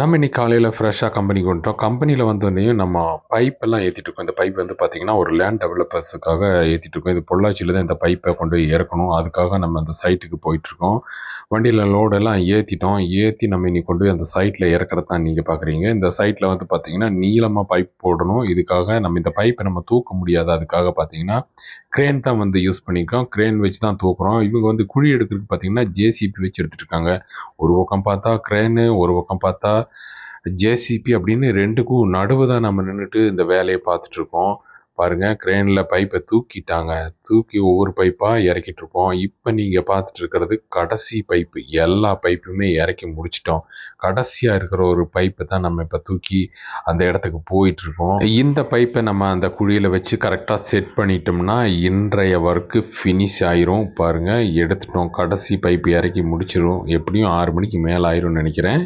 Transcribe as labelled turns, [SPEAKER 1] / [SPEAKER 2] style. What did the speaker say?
[SPEAKER 1] நம்ம இன்னைக்கு காலையில் ஃப்ரெஷ்ஷாக கம்பெனிக்கு வந்துட்டோம். கம்பெனியில் வந்தோடனே நம்ம பைப்பெல்லாம் ஏற்றிட்டு இருக்கோம். இந்த பைப் வந்து பார்த்திங்கன்னா ஒரு லேண்ட் டெவலப்பர்ஸுக்காக ஏற்றிட்டு இருக்கோம். இது பொள்ளாச்சியில் தான் இந்த பைப்பை கொண்டு போய் இறக்கணும். அதுக்காக நம்ம அந்த சைட்டுக்கு போயிட்டுருக்கோம் வண்டியில் லோடெல்லாம் ஏற்றிட்டோம் ஏற்றி நம்ம இன்னைக்கு கொண்டு போய் அந்த சைட்டில் இறக்கிறது தான் நீங்கள் பார்க்குறீங்க இந்த சைட்டில் வந்து பார்த்திங்கன்னா நீளமாக பைப் போடணும். இதுக்காக நம்ம இந்த பைப்பை நம்ம தூக்க முடியாது. அதுக்காக பார்த்தீங்கன்னா க்ரேன் தான் வந்து யூஸ் பண்ணியிருக்கோம் க்ரேன் வச்சு தான் தூக்குறோம். இவங்க வந்து குழி எடுக்கிறதுக்கு பார்த்தீங்கன்னா ஜேசிபி வச்சு எடுத்துட்டு இருக்காங்க ஒரு பக்கம் பார்த்தா க்ரேனு ஒரு பக்கம் பார்த்தா ஜேசிபி அப்படின்னு ரெண்டுக்கும் நடுவு தான் நம்ம நின்றுட்டு இந்த வேலையை பார்த்துட்ருக்கோம் பாருங்கள் பாருங்க க்ரேனில் பைப்பை தூக்கிட்டாங்க. தூக்கி ஒவ்வொரு பைப்பாக இறக்கிட்டு இருப்போம் இப்போ நீங்கள் பார்த்துட்டு இருக்கிறது கடைசி பைப்பு எல்லா பைப்புமே இறக்கி முடிச்சிட்டோம். கடைசியாக இருக்கிற ஒரு பைப்பை தான் நம்ம இப்போ தூக்கி அந்த இடத்துக்கு போயிட்டுருக்கோம். இந்த பைப்பை நம்ம அந்த குழியில் வச்சு கரெக்டாக செட் பண்ணிட்டோம்னா இன்றைய ஒர்க்கு ஃபினிஷ் ஆயிரும். பாருங்கள் எடுத்துட்டோம். கடைசி பைப்பு இறக்கி முடிச்சிடும் எப்படியும் ஆறு மணிக்கு மேலே ஆயிரும்னு நினைக்கிறேன்.